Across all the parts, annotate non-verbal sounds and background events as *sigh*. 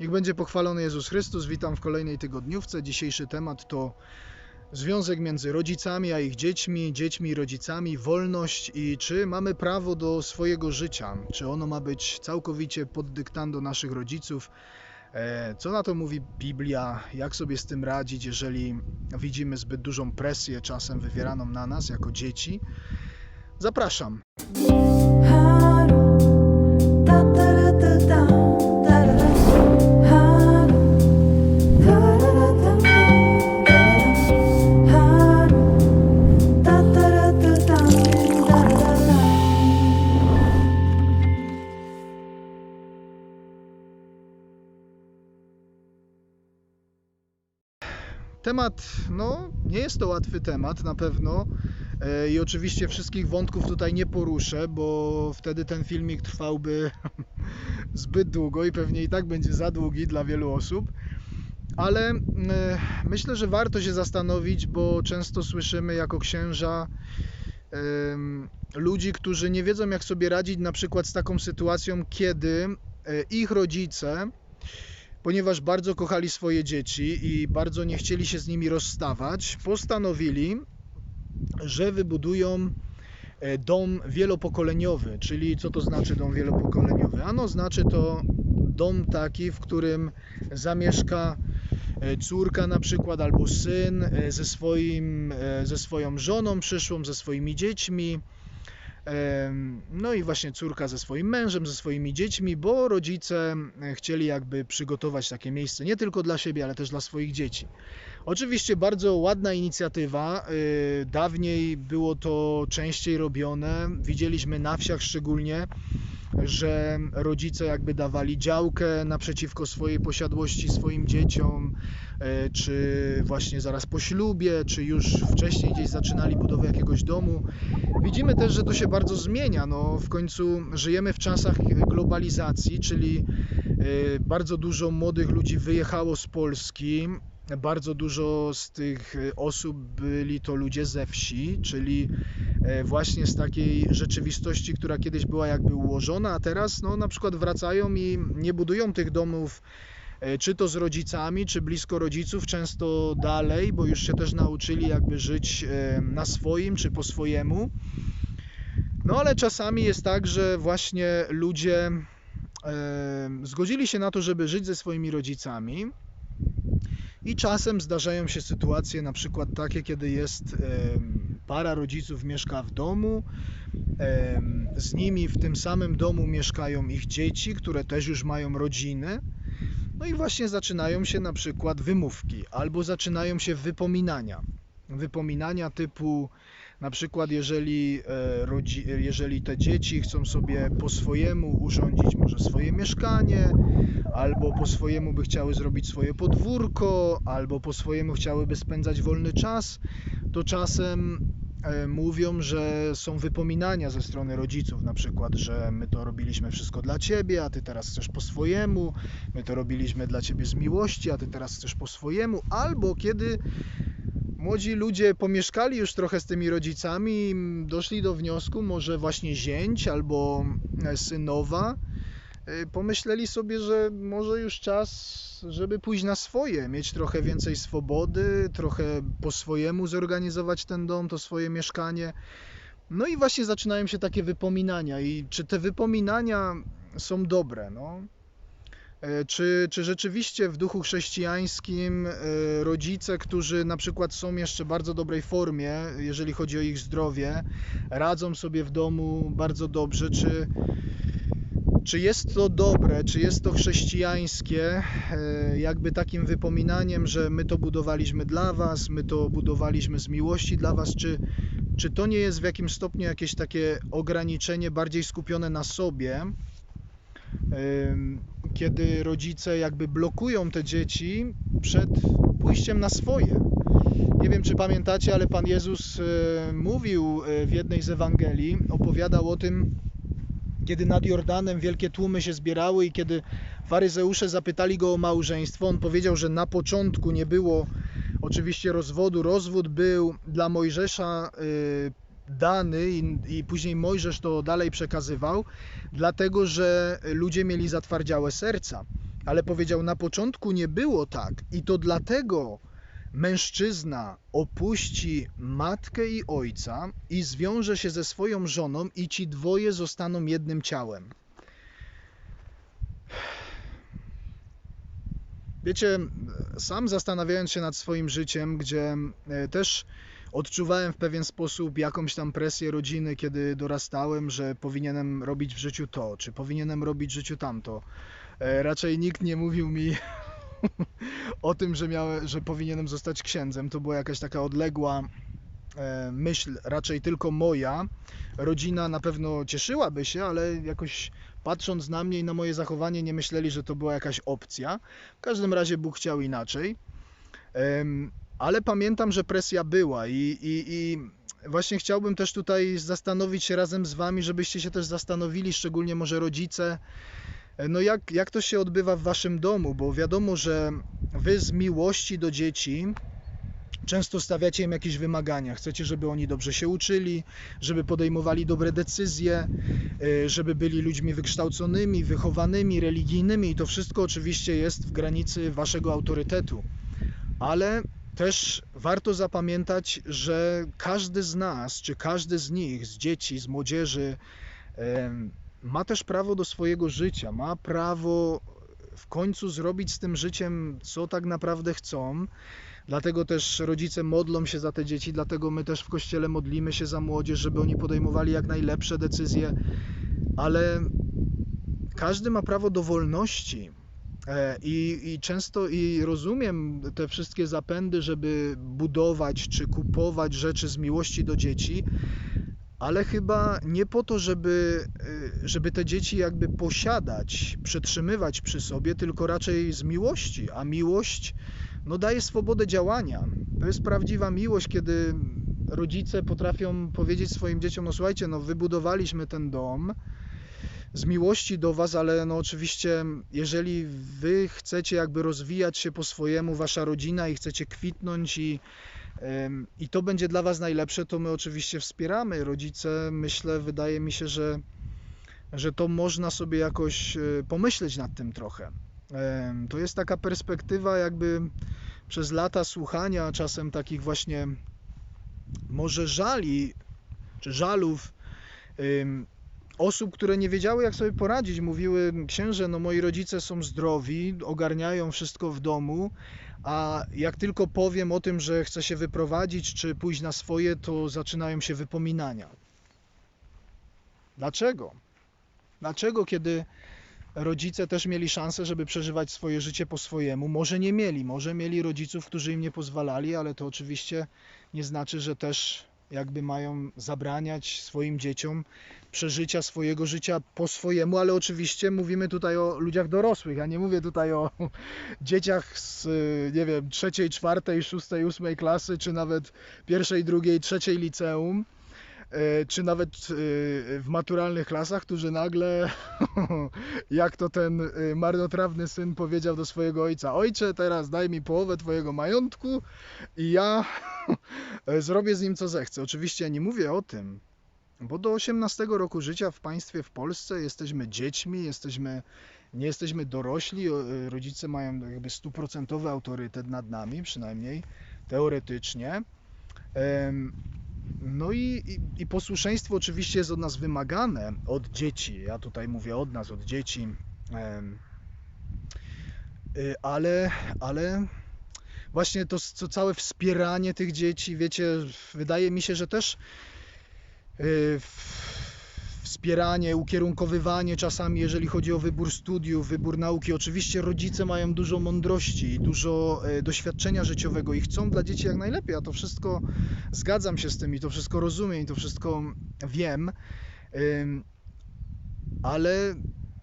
Niech będzie pochwalony Jezus Chrystus. Witam w kolejnej tygodniówce. Dzisiejszy temat to związek między rodzicami a ich dziećmi, dziećmi i rodzicami, wolność i czy mamy prawo do swojego życia, czy ono ma być całkowicie pod dyktando naszych rodziców. E, Co na to mówi Biblia? Jak sobie z tym radzić, jeżeli widzimy zbyt dużą presję czasem wywieraną na nas jako dzieci? Zapraszam. Temat, no nie jest to łatwy temat na pewno E, i oczywiście wszystkich wątków tutaj nie poruszę, bo wtedy ten filmik trwałby *laughs* zbyt długo i pewnie i tak będzie za długi dla wielu osób. Ale e, myślę, że warto się zastanowić, bo często słyszymy jako księża ludzi, którzy nie wiedzą jak sobie radzić na przykład z taką sytuacją, kiedy e, ich rodzice ponieważ bardzo kochali swoje dzieci i bardzo nie chcieli się z nimi rozstawać, postanowili, że wybudują e, dom wielopokoleniowy. Czyli co to znaczy dom wielopokoleniowy? Ano znaczy to dom taki, w którym zamieszka e, córka na przykład albo syn e, ze, swoim, ze swoją żoną przyszłą, ze swoimi dziećmi. No i właśnie córka ze swoim mężem, ze swoimi dziećmi, bo rodzice e, chcieli jakby przygotować takie miejsce nie tylko dla siebie, ale też dla swoich dzieci. Oczywiście bardzo ładna inicjatywa. y, Dawniej było to częściej robione. Widzieliśmy na wsiach szczególnie, że rodzice jakby dawali działkę naprzeciwko swojej posiadłości swoim dzieciom, czy właśnie zaraz po ślubie, czy już wcześniej gdzieś zaczynali budowę jakiegoś domu. Widzimy też, że to się bardzo zmienia. No, w końcu żyjemy w czasach globalizacji, czyli y, bardzo dużo młodych ludzi wyjechało z Polski. Bardzo dużo z tych y, osób byli to ludzie ze wsi, czyli e, właśnie z takiej rzeczywistości, która kiedyś była jakby ułożona, a teraz no, na przykład wracają i nie budują tych domów e, czy to z rodzicami, czy blisko rodziców, często dalej, bo już się też nauczyli jakby żyć e, na swoim, czy po swojemu. No ale czasami jest tak, że właśnie ludzie e, zgodzili się na to, żeby żyć ze swoimi rodzicami. I czasem zdarzają się sytuacje, na przykład takie, kiedy jest para rodziców mieszka w domu, z nimi w tym samym domu mieszkają ich dzieci, które też już mają rodziny. No i właśnie zaczynają się na przykład wymówki, albo zaczynają się wypominania. Wypominania typu na przykład jeżeli, e, jeżeli te dzieci chcą sobie po swojemu urządzić może swoje mieszkanie, albo po swojemu by chciały zrobić swoje podwórko, albo po swojemu chciałyby spędzać wolny czas, to czasem mówią, że są wypominania ze strony rodziców, na przykład, że my to robiliśmy wszystko dla ciebie, a ty teraz chcesz po swojemu, my to robiliśmy dla ciebie z miłości, a ty teraz chcesz po swojemu, albo kiedy młodzi ludzie pomieszkali już trochę z tymi rodzicami, doszli do wniosku, może właśnie zięć albo e, synowa, pomyśleli sobie, że może już czas, żeby pójść na swoje, mieć trochę więcej swobody, trochę po swojemu zorganizować ten dom, to swoje mieszkanie. No i właśnie zaczynają się takie wypominania. I czy te wypominania są dobre? No? E, Czy, czy rzeczywiście w duchu chrześcijańskim e, rodzice, którzy na przykład są jeszcze w bardzo dobrej formie, jeżeli chodzi o ich zdrowie, radzą sobie w domu bardzo dobrze, czy, czy jest to dobre, czy jest to chrześcijańskie, e, jakby takim wypominaniem, że my to budowaliśmy dla Was, my to budowaliśmy z miłości dla Was, czy, czy to nie jest w jakimś stopniu jakieś takie ograniczenie bardziej skupione na sobie, kiedy rodzice jakby blokują te dzieci przed pójściem na swoje. Nie wiem, czy pamiętacie, ale Pan Jezus e, mówił e, w jednej z Ewangelii, opowiadał o tym, kiedy nad Jordanem wielkie tłumy się zbierały i kiedy faryzeusze zapytali go o małżeństwo, on powiedział, że na początku nie było oczywiście rozwodu. Rozwód był dla Mojżesza y, dany i, i później Mojżesz to dalej przekazywał, dlatego że ludzie mieli zatwardziałe serca. ale powiedział: Na początku nie było tak, i to dlatego mężczyzna opuści matkę i ojca i zwiąże się ze swoją żoną, i ci dwoje zostaną jednym ciałem. Wiecie, sam zastanawiając się nad swoim życiem, gdzie e, też odczuwałem w pewien sposób jakąś tam presję rodziny, kiedy dorastałem, że powinienem robić w życiu to, czy powinienem robić w życiu tamto. E, Raczej nikt nie mówił mi *laughs* o tym, że, miałem, że powinienem zostać księdzem. To była jakaś taka odległa e, myśl, raczej tylko moja. Rodzina na pewno cieszyłaby się, ale jakoś patrząc na mnie i na moje zachowanie, nie myśleli, że to była jakaś opcja. W każdym razie Bóg chciał inaczej. Ale pamiętam, że presja była i, i, i właśnie chciałbym też tutaj zastanowić się razem z Wami, żebyście się też zastanowili, szczególnie może rodzice, no jak, jak to się odbywa w Waszym domu, bo wiadomo, że Wy z miłości do dzieci często stawiacie im jakieś wymagania. Chcecie, żeby oni dobrze się uczyli, żeby podejmowali dobre decyzje, y, żeby byli ludźmi wykształconymi, wychowanymi, religijnymi i to wszystko oczywiście jest w granicy Waszego autorytetu. Ale też warto zapamiętać, że każdy z nas, czy każdy z nich, z dzieci, z młodzieży, ma też prawo do swojego życia, ma prawo w końcu zrobić z tym życiem, co tak naprawdę chcą. Dlatego też rodzice modlą się za te dzieci, dlatego my też w kościele modlimy się za młodzież, żeby oni podejmowali jak najlepsze decyzje, ale każdy ma prawo do wolności. E, I, I często i rozumiem te wszystkie zapędy, żeby budować czy kupować rzeczy z miłości do dzieci, ale chyba nie po to, żeby, y, żeby te dzieci jakby posiadać, przetrzymywać przy sobie, tylko raczej z miłości. A miłość no, daje swobodę działania. To jest prawdziwa miłość, kiedy rodzice potrafią powiedzieć swoim dzieciom: No słuchajcie, no wybudowaliśmy ten dom z miłości do Was, ale no oczywiście, jeżeli Wy chcecie jakby rozwijać się po swojemu, Wasza rodzina i chcecie kwitnąć i i to będzie dla Was najlepsze, to my oczywiście wspieramy. Rodzice, myślę, wydaje mi się, że, że to można sobie jakoś y, pomyśleć nad tym trochę. To jest taka perspektywa, jakby przez lata słuchania czasem takich właśnie może żali czy żalów osób, które nie wiedziały, jak sobie poradzić. Mówiły, księże, no moi rodzice są zdrowi, ogarniają wszystko w domu, a jak tylko powiem o tym, że chcę się wyprowadzić czy pójść na swoje, to zaczynają się wypominania. Dlaczego? Dlaczego, kiedy rodzice też mieli szansę, żeby przeżywać swoje życie po swojemu? Może nie mieli, może mieli rodziców, którzy im nie pozwalali, ale to oczywiście nie znaczy, że też jakby mają zabraniać swoim dzieciom przeżycia swojego życia po swojemu, ale oczywiście mówimy tutaj o ludziach dorosłych. Ja nie mówię tutaj o *laughs* dzieciach z, nie wiem, trzeciej, czwartej, szóstej, ósmej klasy, czy nawet pierwszej, drugiej, trzeciej liceum, czy nawet e, w maturalnych klasach, którzy nagle, *laughs* jak to ten e, marnotrawny syn powiedział do swojego ojca: Ojcze, teraz daj mi połowę Twojego majątku i ja *laughs* zrobię z nim co zechcę. Oczywiście ja nie mówię o tym, bo do 18 roku życia w państwie w Polsce jesteśmy dziećmi, jesteśmy, nie jesteśmy dorośli, rodzice mają jakby stuprocentowy autorytet nad nami, przynajmniej teoretycznie. No i, i, i posłuszeństwo oczywiście jest od nas wymagane, od dzieci. Ja tutaj mówię od nas, od dzieci. Y, Ale, ale właśnie to, to całe wspieranie tych dzieci, wiecie, wydaje mi się, że też y, wspieranie, ukierunkowywanie czasami, jeżeli chodzi o wybór studiów, wybór nauki. Oczywiście rodzice mają dużo mądrości i dużo e, doświadczenia życiowego i chcą dla dzieci jak najlepiej. Ja to wszystko zgadzam się z tym i to wszystko rozumiem i to wszystko wiem. Ale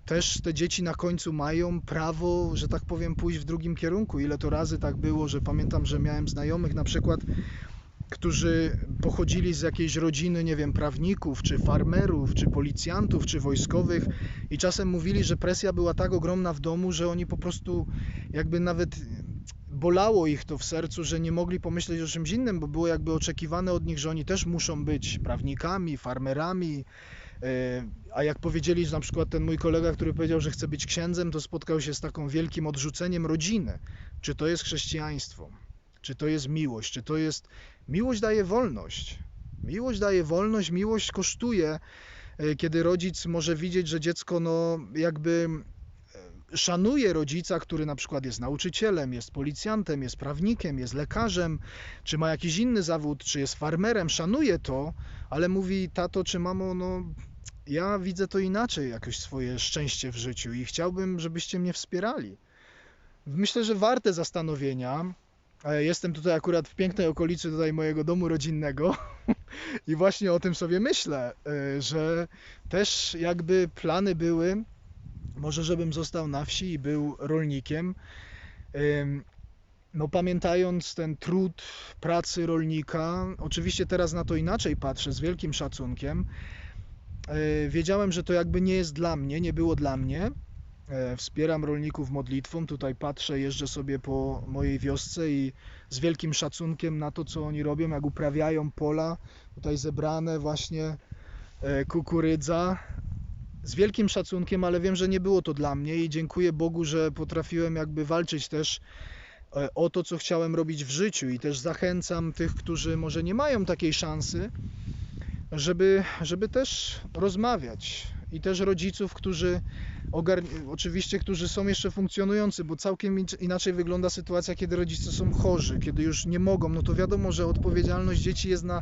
też te dzieci na końcu mają prawo, że tak powiem, pójść w drugim kierunku. Ile to razy tak było, że pamiętam, że miałem znajomych na przykład, którzy pochodzili z jakiejś rodziny, nie wiem, prawników, czy farmerów, czy policjantów, czy wojskowych i czasem mówili, że presja była tak ogromna w domu, że oni po prostu jakby nawet bolało ich to w sercu, że nie mogli pomyśleć o czymś innym, bo było jakby oczekiwane od nich, że oni też muszą być prawnikami, farmerami, e, a jak powiedzieli, że na przykład ten mój kolega, który powiedział, że chce być księdzem, to spotkał się z taką wielkim odrzuceniem rodziny. Czy to jest chrześcijaństwo? Czy to jest miłość? Czy to jest. Miłość daje wolność. Miłość daje wolność, miłość kosztuje, e, kiedy rodzic może widzieć, że dziecko, no, jakby e, szanuje rodzica, który na przykład jest nauczycielem, jest policjantem, jest prawnikiem, jest lekarzem, czy ma jakiś inny zawód, czy jest farmerem, szanuje to, ale mówi tato czy mamo, no ja widzę to inaczej, jakoś swoje szczęście w życiu i chciałbym, żebyście mnie wspierali. Myślę, że warte zastanowienia. Jestem tutaj akurat w pięknej okolicy tutaj mojego domu rodzinnego *laughs* i właśnie o tym sobie myślę, e, że też jakby plany były, może żebym został na wsi i był rolnikiem. No pamiętając ten trud pracy rolnika, oczywiście teraz na to inaczej patrzę, z wielkim szacunkiem. E, Wiedziałem, że to jakby nie jest dla mnie, nie było dla mnie. E, Wspieram rolników modlitwą. Tutaj patrzę, jeżdżę sobie po mojej wiosce i z wielkim szacunkiem na to, co oni robią, jak uprawiają pola. Tutaj zebrane właśnie e, kukurydza. Z wielkim szacunkiem, ale wiem, że nie było to dla mnie i dziękuję Bogu, że potrafiłem jakby walczyć też e, o to, co chciałem robić w życiu i też zachęcam tych, którzy może nie mają takiej szansy, żeby, żeby też rozmawiać i też rodziców, którzy oczywiście, którzy są jeszcze funkcjonujący, bo całkiem inaczej wygląda sytuacja, kiedy rodzice są chorzy, kiedy już nie mogą, no to wiadomo, że odpowiedzialność dzieci jest na,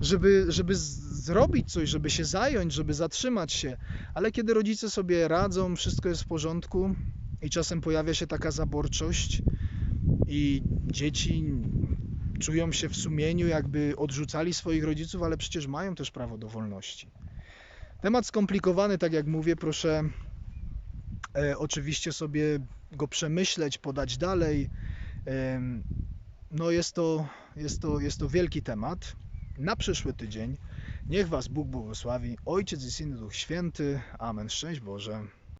żeby, żeby zrobić coś, żeby się zająć, żeby zatrzymać się, ale kiedy rodzice sobie radzą, wszystko jest w porządku i czasem pojawia się taka zaborczość i dzieci czują się w sumieniu, jakby odrzucali swoich rodziców, ale przecież mają też prawo do wolności. Temat skomplikowany, tak jak mówię, proszę e, oczywiście sobie go przemyśleć, podać dalej. Em, No jest to, jest, to, jest to wielki temat. Na przyszły tydzień niech Was Bóg błogosławi, Ojciec i Syn Duch Święty. Amen. Szczęść Boże.